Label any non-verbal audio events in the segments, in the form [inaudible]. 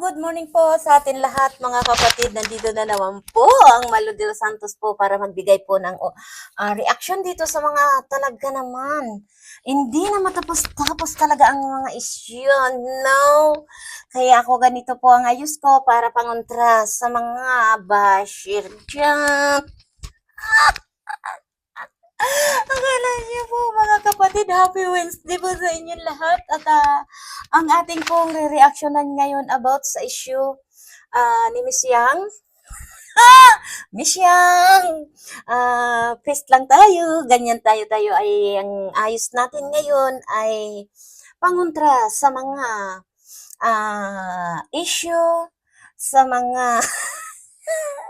good morning po sa atin lahat mga kapatid. Nandito na naman po ang Malo de los Santos po para magbigay po ng oh, ah, reaction dito sa mga talaga naman. Hindi na matapos-tapos talaga ang mga issue. No. Kaya ako ganito po ang ayos ko para pangontra sa mga bashir dyan. Akala niyo po mga kapatid, happy Wednesday po sa inyong lahat. At ah, ang ating pong re-reactionan ngayon about sa issue ah, ni Miss Yang. Ah! [laughs] Miss Yang! Ah, peace lang tayo. Ganyan tayo tayo ay ang ayos natin ngayon ay pangontra sa mga ah, issue, sa mga [laughs]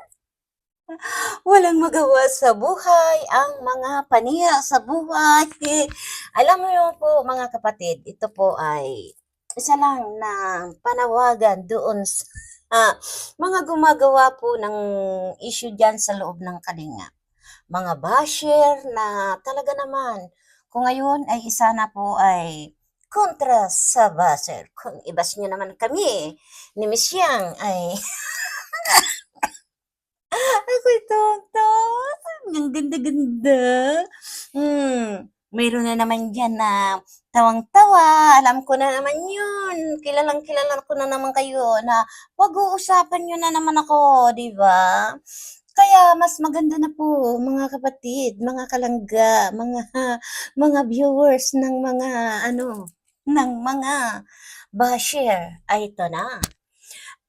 walang magawa sa buhay, ang mga paniya sa buhay. [laughs] Alam yun po mga kapatid, ito po ay isa lang na panawagan doon sa ah, [laughs] mga gumagawa po ng issue dyan sa loob ng kalinga. Mga basher na talaga naman, kung ngayon ay isa na po ay kontra sa basher. Kung ibas nyo naman kami, ni Miss Yang ay [laughs] Ako'y tonto. Ang ganda-ganda. Hmm. Mayroon na naman dyan na tawang-tawa. Alam ko na naman yun. Kilalang kilala ko na naman kayo na pag-uusapan nyo na naman ako, di ba? Kaya mas maganda na po mga kapatid, mga kalangga, mga mga viewers ng mga ano, ng mga basher ay ito na.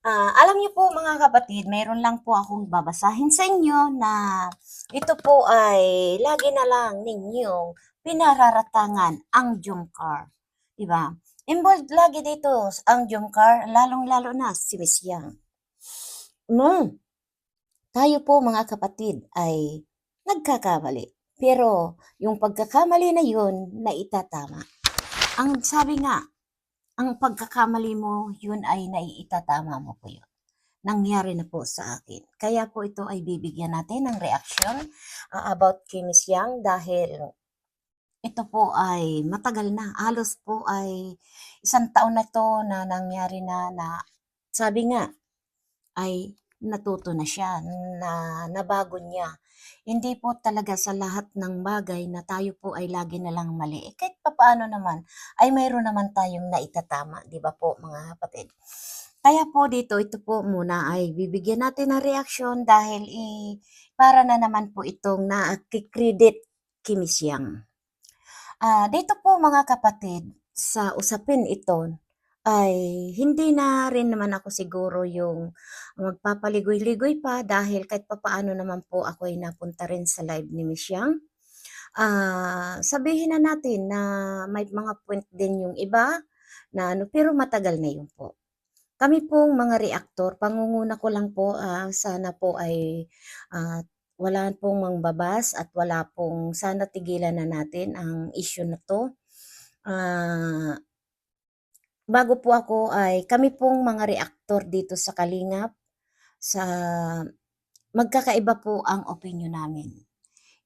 Ah, alam niyo po mga kapatid, mayroon lang po akong babasahin sa inyo na ito po ay lagi na lang ninyong pinararatangan ang Jumcar. Di ba? Involved lagi dito ang Jumcar, lalong-lalo na si Miss Yang. Mm. Tayo po mga kapatid ay nagkakamali. Pero yung pagkakamali na yun, na itatama. Ang sabi nga, ang pagkakamali mo, yun ay naiitatama mo po yun. Nangyari na po sa akin. Kaya po ito ay bibigyan natin ng reaction uh, about kay Miss Yang dahil ito po ay matagal na. Halos po ay isang taon na to na nangyari na na sabi nga ay natuto na siya, na nabago niya. Hindi po talaga sa lahat ng bagay na tayo po ay lagi na lang mali. Eh, kahit papaano naman, ay mayroon naman tayong naitatama, di ba po mga kapatid? Kaya po dito, ito po muna ay bibigyan natin ng reaksyon dahil eh, para na naman po itong nakikredit kimisyang. Ah, dito po mga kapatid, sa usapin ito, ay hindi na rin naman ako siguro yung magpapaligoy-ligoy pa dahil kahit papaano naman po ako ay napunta rin sa live ni Miss Yang. Ah, sabihin na natin na may mga point din yung iba na ano, pero matagal na yun po. Kami pong mga reaktor, pangunguna ko lang po, ah, sana po ay ah, wala pong mangbabas at wala pong sana tigilan na natin ang issue na to. Ah, bago po ako ay kami pong mga reaktor dito sa Kalingap sa magkakaiba po ang opinion namin.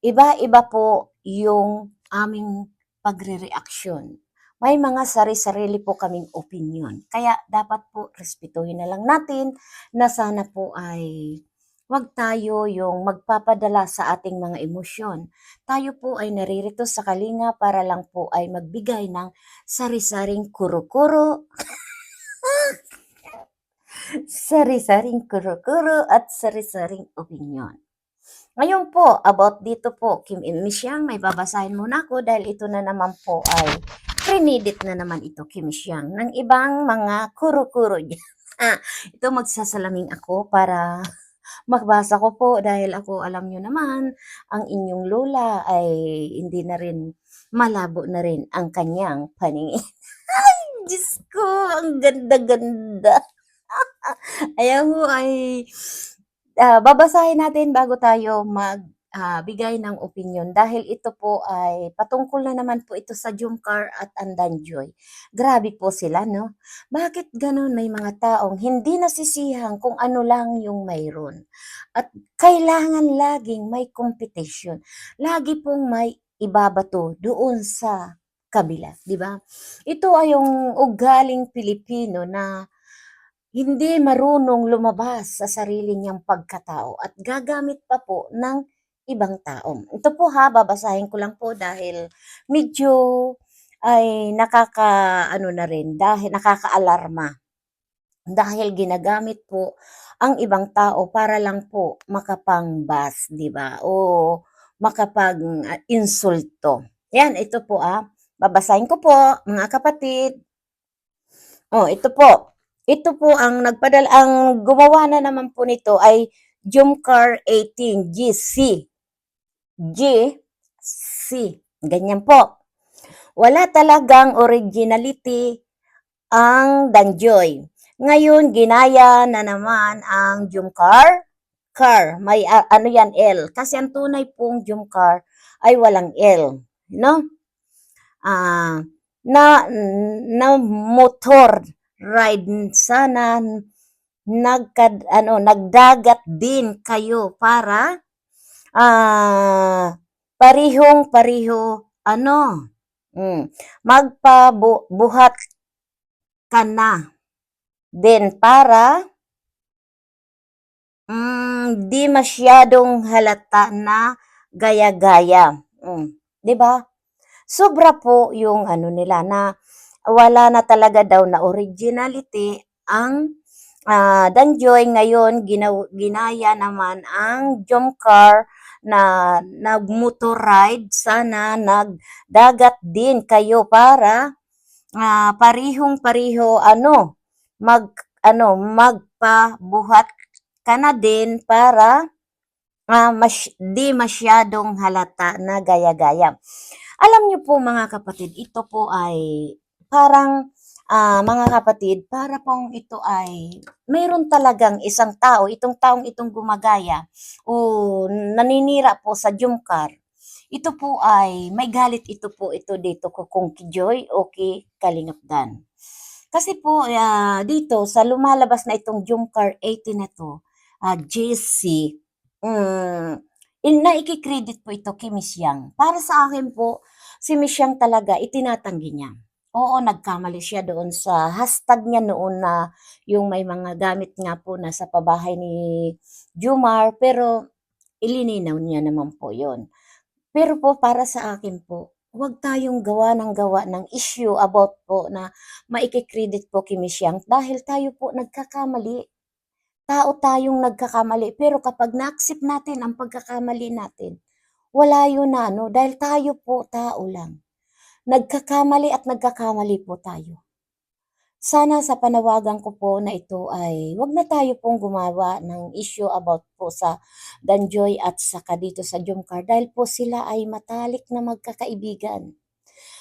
Iba-iba po yung aming pagre-reaksyon. May mga sari-sarili po kaming opinion. Kaya dapat po respetuhin na lang natin na sana po ay wag tayo yung magpapadala sa ating mga emosyon. Tayo po ay naririto sa kalinga para lang po ay magbigay ng sari-saring kuro-kuro, [laughs] sari-saring kuro-kuro at sari-saring opinion. Ngayon po, about dito po, Kim Misyang, may babasahin muna ako dahil ito na naman po ay prinidit na naman ito, Kim Misyang, ng ibang mga kuro-kuro dyan. Ah, [laughs] ito magsasalaming ako para magbasa ko po dahil ako alam nyo naman, ang inyong lola ay hindi na rin, malabo na rin ang kanyang paningin. [laughs] Ay, Diyos ko, ang ganda-ganda. [laughs] Ayan ho ay ah, babasahin natin bago tayo mag ah, bigay ng opinion dahil ito po ay patungkol na naman po ito sa Jumcar at Andanjoy. Grabe po sila, no? Bakit ganun may mga taong hindi nasisihan kung ano lang yung mayroon? At kailangan laging may competition. Lagi pong may ibabato doon sa kabila, di ba? Ito ay yung ugaling Pilipino na hindi marunong lumabas sa sarili niyang pagkatao at gagamit pa po ng ibang tao. Ito po ha, babasahin ko lang po dahil medyo ay nakaka ano na rin dahil nakakaalarma dahil ginagamit po ang ibang tao para lang po makapangbas, 'di ba? O makapag-insulto. Yan, ito po ah. Babasahin ko po, mga kapatid. Oh, ito po. Ito po ang nagpadala ang gumawa na naman po nito ay Jumcar 18 GC. GC. Ganyan po. Wala talagang originality ang Danjoy. Ngayon, ginaya na naman ang Jumcar. Car, may ah, ano yan, L. Kasi ang tunay pong Jumcar ay walang L. No? Ah, na, na motor ride sana nagkad, ano, nagdagat din kayo para ah, parihong pariho ano mm, magpabuhat ka na din para mm, di masyadong halata na gaya-gaya. Mm, 'di ba? Sobra po yung ano nila na wala na talaga daw na originality ang ah, Danjoy ngayon ginaw, ginaya naman ang Jomcar na nagmotor ride sana nagdagat din kayo para ah, parihong pariho ano mag ano magpabuhat ka na din para ah, mas, di masyadong halata na gaya-gaya. Alam niyo po mga kapatid, ito po ay parang ah, mga kapatid, para pong ito ay mayroon talagang isang tao, itong taong itong gumagaya o naninira po sa Jumcar. Ito po ay may galit ito po ito dito kung Joy o kay Kalingap Dan. Kasi po ah, dito sa lumalabas na itong Jumcar 18 na to, ah, JC, mm, in, naikikredit po ito kay Miss Yang. Para sa akin po, si Miss Yang talaga itinatanggi niya. Oo, nagkamali siya doon sa hashtag niya noon na yung may mga gamit nga po na sa pabahay ni Jumar, pero ilininaw niya naman po yon. Pero po para sa akin po, huwag tayong gawa ng gawa ng issue about po na maikikredit po kay Miss Yang dahil tayo po nagkakamali. Tao tayong nagkakamali. Pero kapag na-accept natin ang pagkakamali natin, wala yun na ano, dahil tayo po tao lang. Nagkakamali at nagkakamali po tayo. Sana sa panawagan ko po na ito ay wag na tayo pong gumawa ng issue about po sa Danjoy at saka dito sa Jomcar dahil po sila ay matalik na magkakaibigan.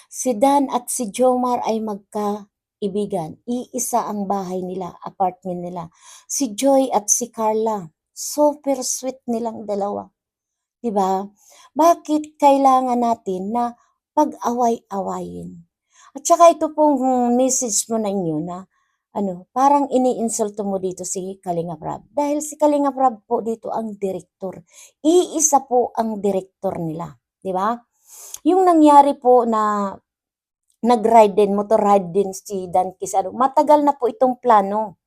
Si Dan at si Jomar ay magkaibigan. Iisa ang bahay nila, apartment nila. Si Joy at si Carla, super sweet nilang dalawa. 'Di ba? Bakit kailangan natin na pag-away-awayin? At saka ito pong message mo na inyo na ano, parang iniinsulto mo dito si Kalinga Prab. Dahil si Kalinga Prab po dito ang direktor. Iisa po ang direktor nila. Di ba? Yung nangyari po na nag-ride din, motor ride din si Dan Quisado. Matagal na po itong plano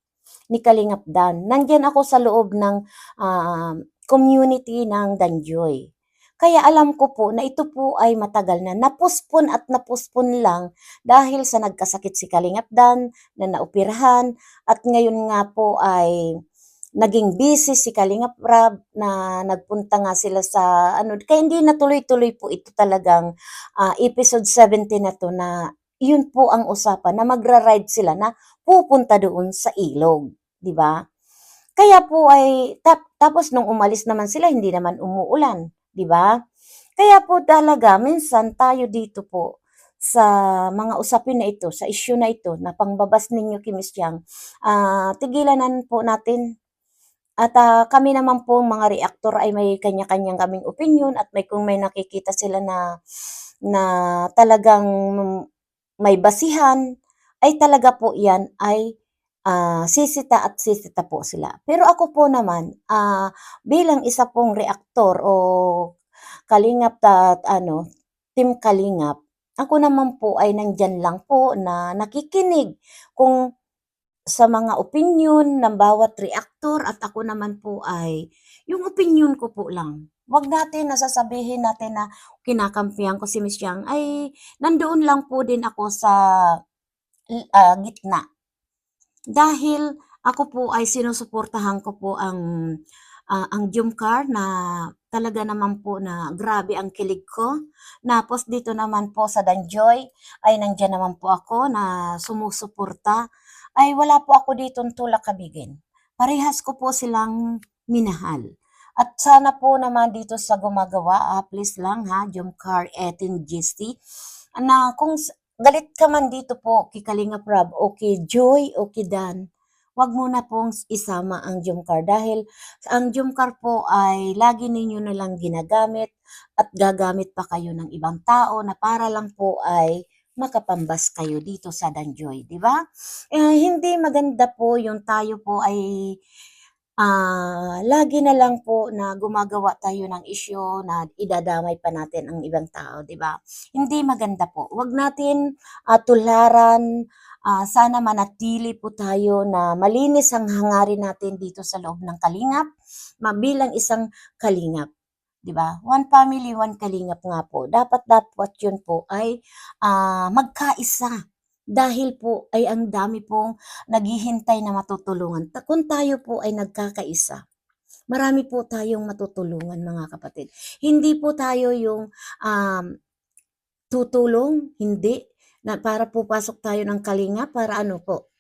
ni Kalingap Dan. Nandyan ako sa loob ng uh, community ng Danjoy. Kaya alam ko po na ito po ay matagal na napuspon at napuspon lang dahil sa nagkasakit si Kalingap Dan na naoperahan at ngayon nga po ay naging busy si Kalingap na nagpunta nga sila sa ano kaya hindi natuloy-tuloy po ito talagang uh, episode 17 na to na yun po ang usapan na magra-ride sila na pupunta doon sa ilog, di ba? Kaya po ay tap, tapos nung umalis naman sila hindi naman umuulan. 'Di ba? Kaya po talaga minsan tayo dito po sa mga usapin na ito, sa issue na ito na pangbabas ninyo kay Miss Yang, uh, tigilanan po natin. At uh, kami naman po mga reactor ay may kanya-kanyang kaming opinion at may kung may nakikita sila na na talagang may basihan ay talaga po 'yan ay uh, sisita at sisita po sila. Pero ako po naman, uh, bilang isa pong reaktor o kalingap at ano, team kalingap, ako naman po ay nandyan lang po na nakikinig kung sa mga opinyon ng bawat reaktor at ako naman po ay yung opinyon ko po lang. Wag natin na sasabihin natin na kinakampihan ko si Miss Yang ay nandoon lang po din ako sa ah, gitna. Dahil ako po ay sinusuportahan ko po ang ah, ang Jumcar na talaga naman po na grabe ang kilig ko. Tapos dito naman po sa Danjoy ay nandiyan naman po ako na sumusuporta. Ay wala po ako ditong tulak kabigin. Parehas ko po silang minahal. At sana po naman dito sa gumagawa, ah, please lang ha, Jumcar 18 GC, na kung galit ka man dito po kay Kalinga Prab o Joy o kay Dan, wag mo pong isama ang Jumcar dahil ang Jumcar po ay lagi ninyo na lang ginagamit at gagamit pa kayo ng ibang tao na para lang po ay makapambas kayo dito sa Danjoy, di ba? Eh, hindi maganda po yung tayo po ay ah, lagi na lang po na gumagawa tayo ng isyu na idadamay pa natin ang ibang tao, di ba? Hindi maganda po. Huwag natin ah, tularan, ah, sana manatili po tayo na malinis ang hangarin natin dito sa loob ng kalingap, mabilang isang kalingap. Di ba? One family, one kalingap nga po. Dapat dapat yun po ay ah, magkaisa. Dahil po ay ang dami pong naghihintay na matutulungan. Kung tayo po ay nagkakaisa, marami po tayong matutulungan mga kapatid. Hindi po tayo yung um, tutulong, hindi. Na para po pasok tayo ng kalinga, para ano po?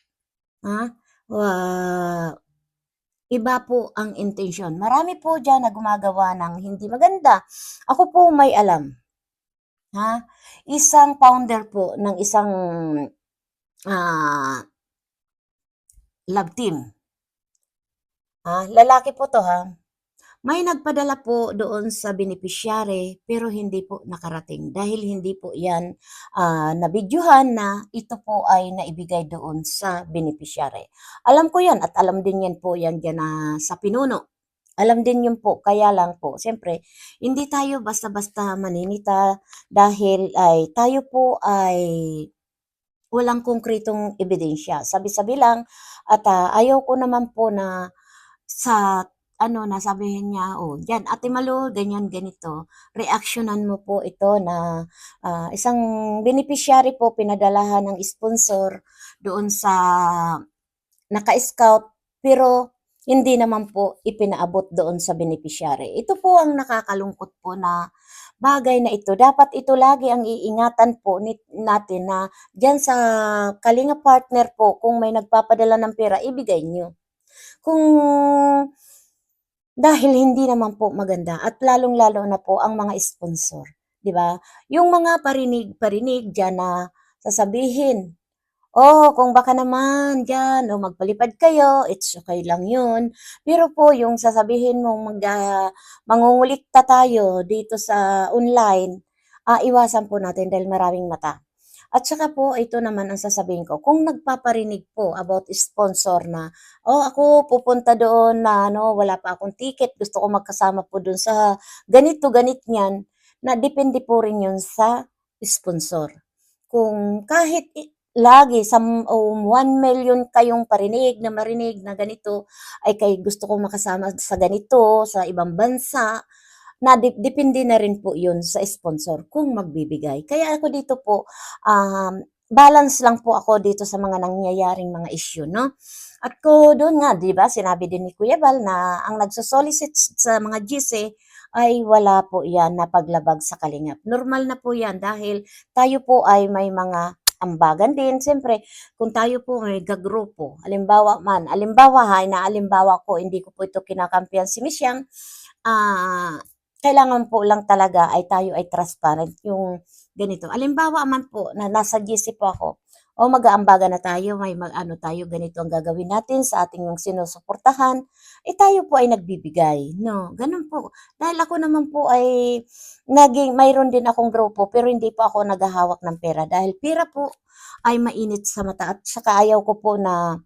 Ha? Wa- iba po ang intensyon. Marami po dyan na gumagawa ng hindi maganda. Ako po may alam. Ha? Isang founder po ng isang ah, love team. Ah, lalaki po to ha. May nagpadala po doon sa beneficiary pero hindi po nakarating dahil hindi po yan ah, nabidyuhan na ito po ay naibigay doon sa beneficiary. Alam ko yan at alam din yan po yan dyan na sa pinuno. Alam din yun po, kaya lang po, siyempre, hindi tayo basta-basta maninita dahil ay tayo po ay walang konkretong ebidensya. Sabi-sabi lang at ah, ayaw ko naman po na sa ano na sabihin niya, oh, yan, Ate Malu, ganyan, ganito. Reactionan mo po ito na ah, isang beneficiary po pinadalahan ng sponsor doon sa naka-scout pero hindi naman po ipinaabot doon sa beneficiary. Ito po ang nakakalungkot po na bagay na ito. Dapat ito lagi ang iingatan po natin na dyan sa Kalinga partner po, kung may nagpapadala ng pera, ibigay nyo. Kung dahil hindi naman po maganda at lalong-lalo na po ang mga sponsor, 'di ba? Yung mga parinig-parinig diyan na sasabihin, "Oh, kung baka naman diyan o magpalipad kayo, it's okay lang 'yun." Pero po yung sasabihin mong mag ah, mangungulikta tayo dito sa online, ah, iwasan po natin dahil maraming mata. At saka po ito naman ang sasabihin ko, kung nagpaparinig po about sponsor na, "Oh, ako pupunta doon na ano, wala pa akong ticket, gusto ko magkasama po doon sa ganito, ganit niyan." Na depende po rin 'yun sa sponsor. Kung kahit lagi sam o 1,000,000 kayong parinig na marinig na ganito, ay kay gusto kong makasama sa ganito, sa ibang bansa, na dep depende na rin po 'yun sa sponsor kung magbibigay. Kaya ako dito po, um, balance lang po ako dito sa mga nangyayaring mga issue 'no. At ko doon nga 'di ba sinabi din ni Kuya Bal na ang nagso-solicit sa mga GC ay wala po 'yan na paglabag sa kalingap. Normal na po 'yan dahil tayo po ay may mga ambagan din. Siyempre, kung tayo po may gagrupo, halimbawa man, halimbawa ha, inaalimbawa ko, hindi ko po ito kinakampihan si Miss Yang, ah, kailangan po lang talaga ay tayo ay transparent yung ganito. Halimbawa man po na nasa GC po ako, o mag-aambaga na tayo, may mag-ano tayo, ganito ang gagawin natin sa ating yung sinusuportahan, eh tayo po ay nagbibigay. No, ganun po. Dahil ako naman po ay naging, mayroon din akong grupo, pero hindi po ako naghahawak ng pera. Dahil pera po ay mainit sa mata at saka ayaw ko po na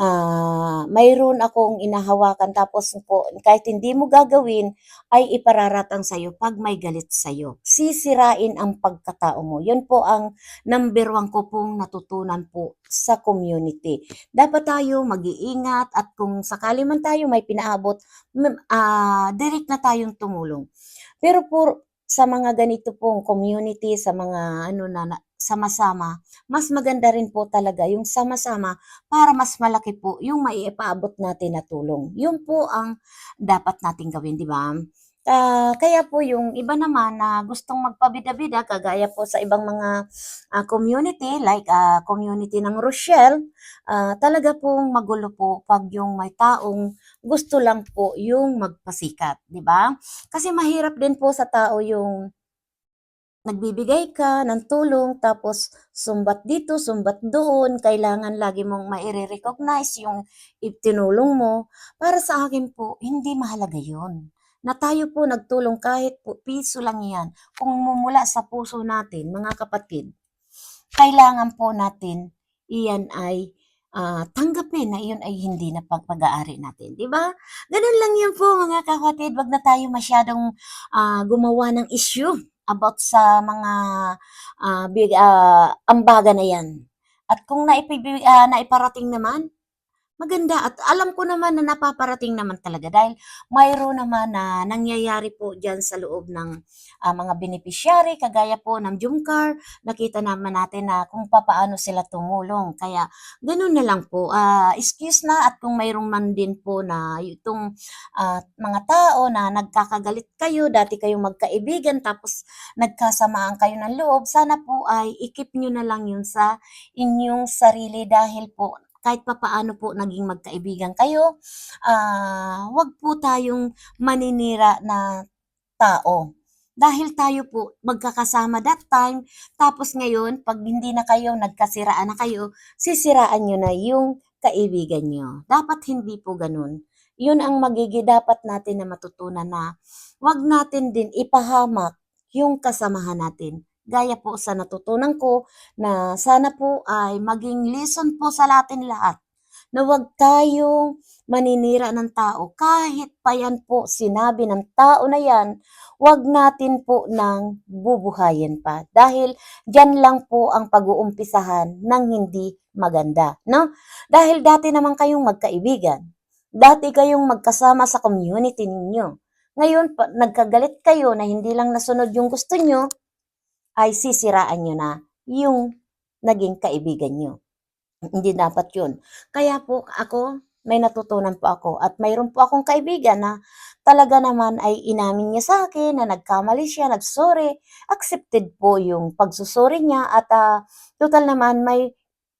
ah, mayroon akong inahawakan tapos po kahit hindi mo gagawin ay ipararatang sa'yo 'pag may galit sa'yo. Sisirain ang pagkatao mo. 'Yun po ang number 1 ko pong natutunan po sa community. Dapat tayo mag-iingat at kung sakali man tayo may pinaabot, ah, direct na tayong tumulong. Pero po sa mga ganito pong community, sa mga ano na na sama-sama, mas maganda rin po talaga yung sama-sama para mas malaki po yung maipaabot natin na tulong. Yun po ang dapat nating gawin, 'di ba? Ah, kaya po yung iba naman na gustong magpabida-bida kagaya po sa ibang mga, ah, community like, ah, community ng Rochelle, ah, talaga pong magulo po 'pag yung may taong gusto lang po yung magpasikat, 'di ba? Kasi mahirap din po sa tao yung nagbibigay ka ng tulong tapos sumbat dito, sumbat doon, kailangan lagi mong maire-recognize yung itinulong mo. Para sa akin po, hindi mahalaga yun. Na tayo po nagtulong kahit po piso lang yan, kung mumula sa puso natin, mga kapatid, kailangan po natin iyan ay ah, tanggapin na iyon ay hindi na pag-aari natin, di ba? Ganun lang yan po mga kapatid, wag na tayo masyadong ah, gumawa ng issue about sa mga ah, big, ah, ambaga na yan. At kung naipibi, ah, naiparating naman, maganda at alam ko naman na napaparating naman talaga dahil mayroon naman na nangyayari po diyan sa loob ng ah, mga beneficiary kagaya po ng Jumcar. Nakita naman natin na kung papaano sila tumulong. Kaya ganun na lang po. Ah, excuse na at kung mayroong man din po na itong ah, mga tao na nagkakagalit kayo dati kayong magkaibigan tapos nagkasamaan kayo ng loob sana po ay ikip nyo na lang yun sa inyong sarili dahil po kahit papaano po naging magkaibigan kayo, ah, wag po tayong maninira na tao. Dahil tayo po magkakasama that time, tapos ngayon, pag hindi na kayo, nagkasiraan na kayo, sisiraan nyo na yung kaibigan nyo. Dapat hindi po ganun. Yun ang magigi dapat natin na matutunan na wag natin din ipahamak yung kasamahan natin. Gaya po sa natutunan ko na sana po ay maging lesson po sa atin lahat na wag tayong maninira ng tao kahit pa yan po sinabi ng tao na yan, wag natin po nang bubuhayin pa dahil diyan lang po ang pag-uumpisahan ng hindi maganda, no? Dahil dati naman kayong magkaibigan, dati kayong magkasama sa community ninyo. Ngayon, pa, nagkagalit kayo na hindi lang nasunod yung gusto nyo, ay sisiraan nyo na yung naging kaibigan nyo. Hindi dapat yun. Kaya po ako, may natutunan po ako at mayroon po akong kaibigan na talaga naman ay inamin niya sa akin na nagkamali siya, nagsorry, accepted po yung pagsusuri niya at uh, total naman may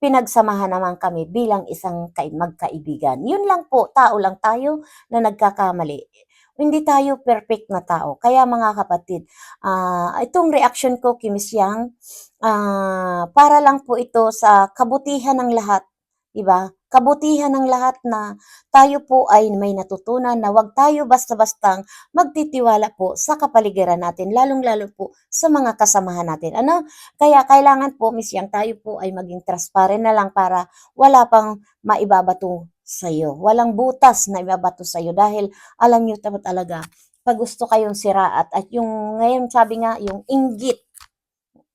pinagsamahan naman kami bilang isang magkaibigan. Yun lang po, tao lang tayo na nagkakamali hindi tayo perfect na tao. Kaya mga kapatid, uh, itong reaction ko, Kim Yang, uh, para lang po ito sa kabutihan ng lahat. Diba? Kabutihan ng lahat na tayo po ay may natutunan na wag tayo basta-bastang magtitiwala po sa kapaligiran natin, lalong-lalo po sa mga kasamahan natin. Ano? Kaya kailangan po, Miss Yang, tayo po ay maging transparent na lang para wala pang maibabato sa'yo. Walang butas na ibabato sa'yo dahil alam nyo talaga, pag gusto kayong siraat at yung ngayon sabi nga, yung inggit,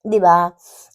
di ba?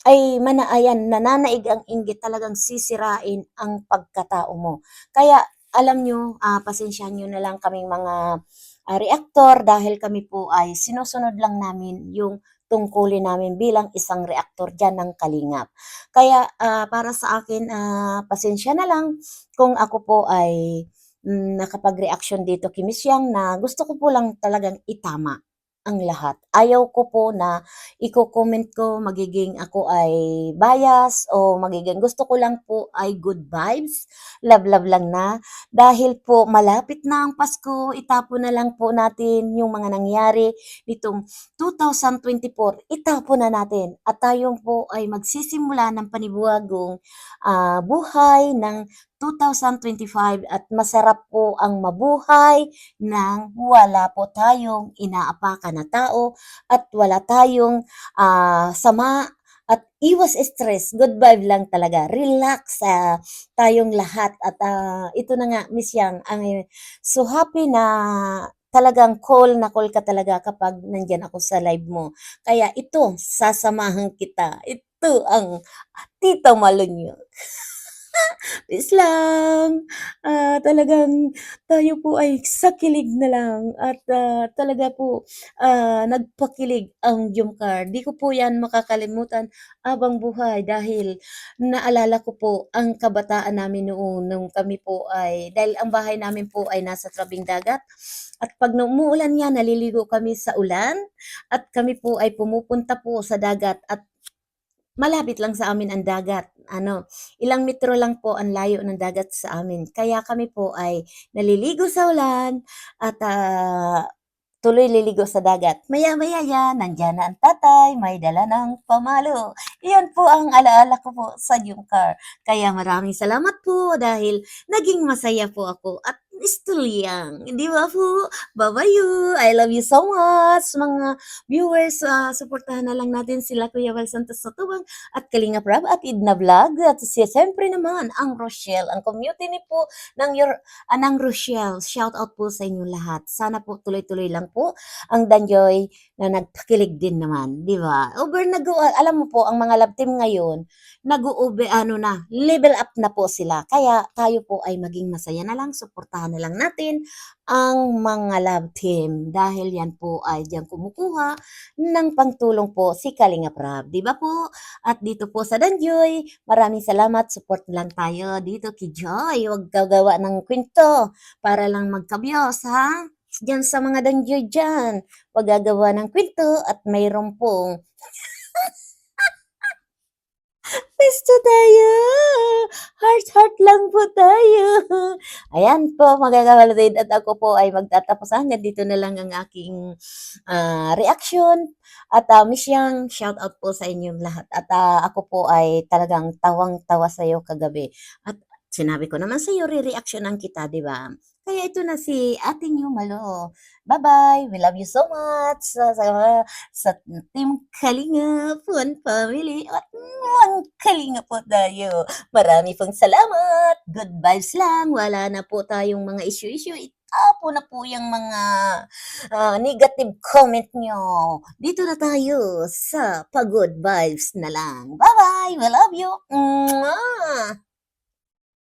Ay manaayan, nananaig ang inggit talagang sisirain ang pagkatao mo. Kaya alam nyo, uh, pasensyahan nyo na lang kaming mga uh, reactor dahil kami po ay sinusunod lang namin yung tungkulin namin bilang isang reaktor dyan ng Kalingap. Kaya uh, para sa akin, uh, pasensya na lang kung ako po ay mm, nakapag-reaction dito Miss Yang na gusto ko po lang talagang itama ang lahat. Ayaw ko po na i-comment ko magiging ako ay bias o magiging gusto ko lang po ay good vibes, love love lang na. Dahil po malapit na ang Pasko, itapo na lang po natin yung mga nangyari nitong 2024, itapo na natin. At tayong po ay magsisimula ng panibagong uh, buhay ng 2025 at masarap po ang mabuhay nang wala po tayong inaapakan na tao at wala tayong uh, sama at iwas stress, good vibe lang talaga, relax ah, tayong lahat at ah, ito na nga Miss Yang, ang so happy na talagang call na call ka talaga kapag nandiyan ako sa live mo. Kaya ito, sasamahan kita. Ito ang Tita Malunyo. [laughs] [laughs] Peace lang. Ah, talagang tayo po ay sa kilig na lang at ah, talaga po ah, nagpakilig ang Jumcar. Di ko po yan makakalimutan habang buhay dahil naalala ko po ang kabataan namin noon nung kami po ay, dahil ang bahay namin po ay nasa tabing dagat at pag umuulan yan, naliligo kami sa ulan at kami po ay pumupunta po sa dagat at malapit lang sa amin ang dagat. Ano, ilang metro lang po ang layo ng dagat sa amin. Kaya kami po ay naliligo sa ulan at ah, tuloy liligo sa dagat. Maya-maya yan, nandyan na ang tatay, may dala ng pamalo. Iyan po ang alaala ko po sa Jumcar. Kaya maraming salamat po dahil naging masaya po ako at still young. Di ba po? Babayu, I love you so much. Mga viewers, ah, suportahan na lang natin sila Kuya Val Santos Satubang at Kalinga Prab at Idna Vlog. At siya, siyempre naman, ang Rochelle, ang community ni po ng, your, ah, ng Rochelle. Shout out po sa inyo lahat. Sana po tuloy-tuloy lang po ang Danjoy na nagpakilig din naman, di ba? Over nag alam mo po, ang mga love team ngayon, nag-uube, ano na, level up na po sila. Kaya tayo po ay maging masaya na lang, suportahan na lang natin ang mga love team dahil yan po ay diyan kumukuha ng pangtulong po si Kalinga Prab, di ba po? At dito po sa Danjoy, maraming salamat, support lang tayo dito kay Joy. Huwag gagawa ng kwento para lang magkabyos, ha? Diyan sa mga Danjoy dyan, huwag gagawa ng kwento at mayroon pong [laughs] Pesto tayo! Heart-heart lang po tayo. Ayan po, mga kapatid, at ako po ay magtatapos hanggang dito na lang ang aking ah, reaction. At uh, Miss Yang, shout out po sa inyong lahat. At ah, ako po ay talagang tawang-tawa sa iyo kagabi. At sinabi ko naman sa iyo, re-reactionan kita, di ba? Kaya ito na si ating Yumalo. Bye-bye. We love you so much sa, sa, sa Team Kalinga Fun Family at mga Kalinga po tayo. Marami pong salamat. Good vibes lang. Wala na po tayong mga issue-issue. Itapo na po yung mga ah, negative comment nyo. Dito na tayo sa pagod vibes na lang. Bye-bye. We love you. Mwah!